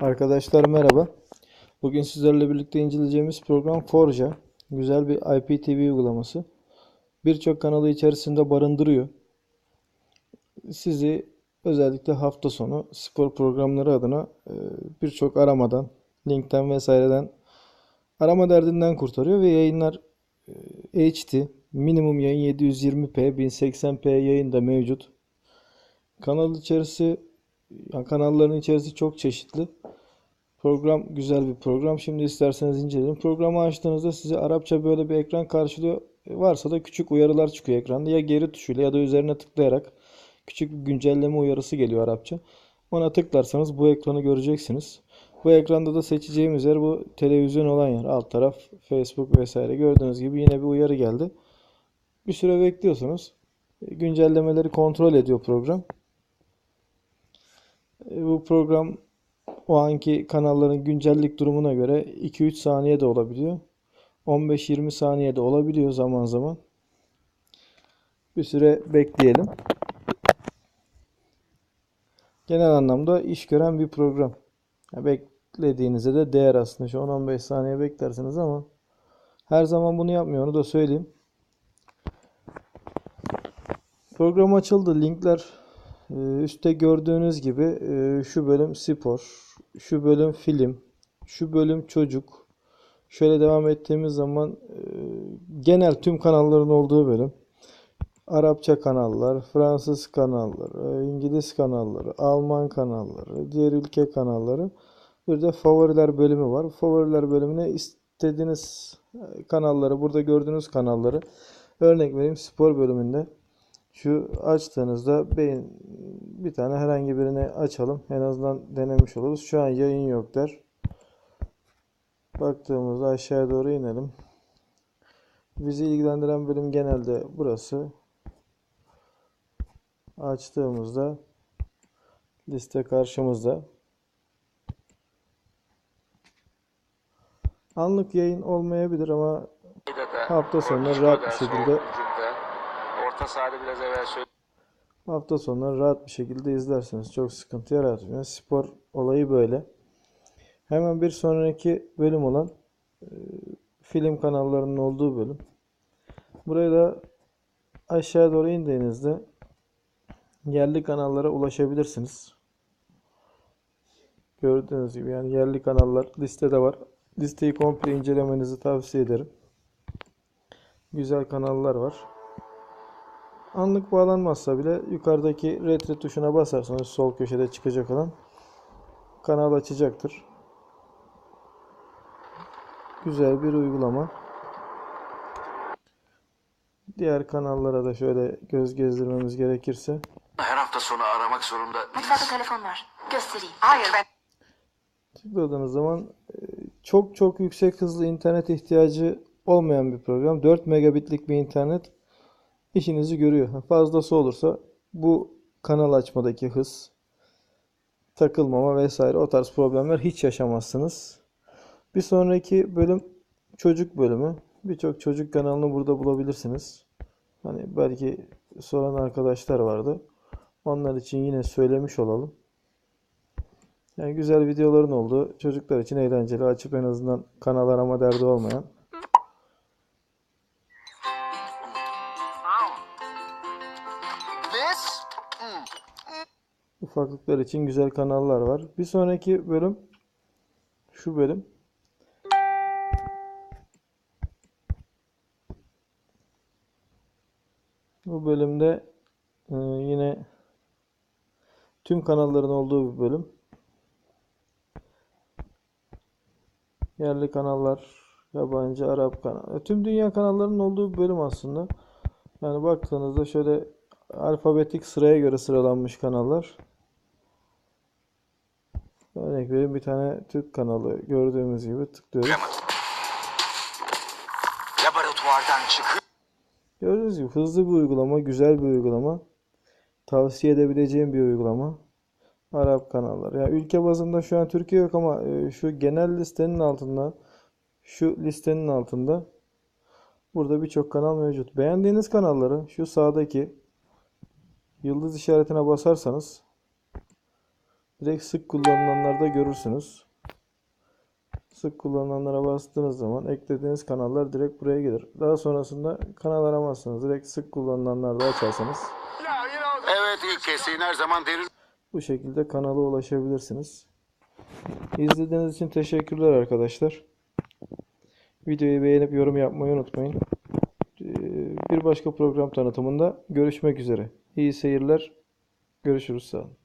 Arkadaşlar merhaba. Bugün sizlerle birlikte inceleyeceğimiz program Forja. Güzel bir IPTV uygulaması. Birçok kanalı içerisinde barındırıyor. Sizi özellikle hafta sonu spor programları adına e, birçok aramadan, linkten vesaireden arama derdinden kurtarıyor ve yayınlar e, HD, minimum yayın 720p, 1080p yayın da mevcut. Kanal içerisi, kanalların içerisi çok çeşitli. Program güzel bir program. Şimdi isterseniz inceleyelim. Programı açtığınızda size Arapça böyle bir ekran karşılıyor. Varsa da küçük uyarılar çıkıyor ekranda. Ya geri tuşuyla ya da üzerine tıklayarak küçük bir güncelleme uyarısı geliyor Arapça. Ona tıklarsanız bu ekranı göreceksiniz. Bu ekranda da seçeceğimiz yer bu televizyon olan yer. Alt taraf Facebook vesaire. Gördüğünüz gibi yine bir uyarı geldi. Bir süre bekliyorsunuz. Güncellemeleri kontrol ediyor program. E, Bu program o anki kanalların güncellik durumuna göre 2-3 saniye de olabiliyor. 15-20 saniye de olabiliyor zaman zaman. Bir süre bekleyelim. Genel anlamda iş gören bir program. Beklediğinize de değer aslında. Şu 10-15 saniye beklersiniz ama her zaman bunu yapmıyor. Onu da söyleyeyim. Program açıldı. Linkler e, üstte gördüğünüz gibi e, şu bölüm spor, şu bölüm film, şu bölüm çocuk. Şöyle devam ettiğimiz zaman e, genel tüm kanalların olduğu bölüm. Arapça kanallar, Fransız kanalları, İngiliz kanalları, Alman kanalları, diğer ülke kanalları. Bir de favoriler bölümü var. Favoriler bölümüne istediğiniz kanalları, burada gördüğünüz kanalları örnek vereyim spor bölümünde. Şu açtığınızda beyin bir tane herhangi birini açalım. En azından denemiş oluruz. Şu an yayın yok der. Baktığımızda aşağıya doğru inelim. Bizi ilgilendiren bölüm genelde burası. Açtığımızda liste karşımızda. Anlık yayın olmayabilir ama hafta sonları rahat bir şekilde Orta sahada biraz evvel söyledim. Hafta sonları rahat bir şekilde izlersiniz. Çok sıkıntı yaratmıyor. Spor olayı böyle. Hemen bir sonraki bölüm olan e, film kanallarının olduğu bölüm. Buraya da aşağı doğru indiğinizde yerli kanallara ulaşabilirsiniz. Gördüğünüz gibi yani yerli kanallar listede var. Listeyi komple incelemenizi tavsiye ederim. Güzel kanallar var. Anlık bağlanmazsa bile yukarıdaki retro tuşuna basarsanız sol köşede çıkacak olan kanal açacaktır. Güzel bir uygulama. Diğer kanallara da şöyle göz gezdirmemiz gerekirse Her hafta sonu aramak zorunda Mutfakta telefon var. Göstereyim. Hayır ben. tıkladığınız zaman e, çok çok yüksek hızlı internet ihtiyacı olmayan bir program. 4 megabitlik bir internet işinizi görüyor. Fazlası olursa bu kanal açmadaki hız, takılmama vesaire o tarz problemler hiç yaşamazsınız. Bir sonraki bölüm çocuk bölümü. Birçok çocuk kanalını burada bulabilirsiniz. Hani belki soran arkadaşlar vardı. Onlar için yine söylemiş olalım. Yani güzel videoların olduğu, çocuklar için eğlenceli, açıp en azından kanal arama derdi olmayan ufaklıklar için güzel kanallar var. Bir sonraki bölüm şu bölüm. Bu bölümde e, yine tüm kanalların olduğu bir bölüm. Yerli kanallar, yabancı, Arap kanal. Tüm dünya kanallarının olduğu bir bölüm aslında. Yani baktığınızda şöyle alfabetik sıraya göre sıralanmış kanallar. Örnek vereyim bir tane Türk kanalı gördüğümüz gibi tıklıyoruz. laboratuvardan çıkıyor. Gördüğünüz gibi hızlı bir uygulama, güzel bir uygulama. Tavsiye edebileceğim bir uygulama. Arap kanalları. Ya ülke bazında şu an Türkiye yok ama e, şu genel listenin altında, şu listenin altında burada birçok kanal mevcut. Beğendiğiniz kanalları şu sağdaki yıldız işaretine basarsanız Direkt sık kullanılanlarda görürsünüz. Sık kullanılanlara bastığınız zaman eklediğiniz kanallar direkt buraya gelir. Daha sonrasında kanal aramazsınız. Direkt sık kullanılanlarda açarsanız Evet ilk kesin her zaman derin. bu şekilde kanala ulaşabilirsiniz. İzlediğiniz için teşekkürler arkadaşlar. Videoyu beğenip yorum yapmayı unutmayın. Ee, Bir başka program tanıtımında görüşmek üzere. İyi seyirler. Görüşürüz. Sağ olun.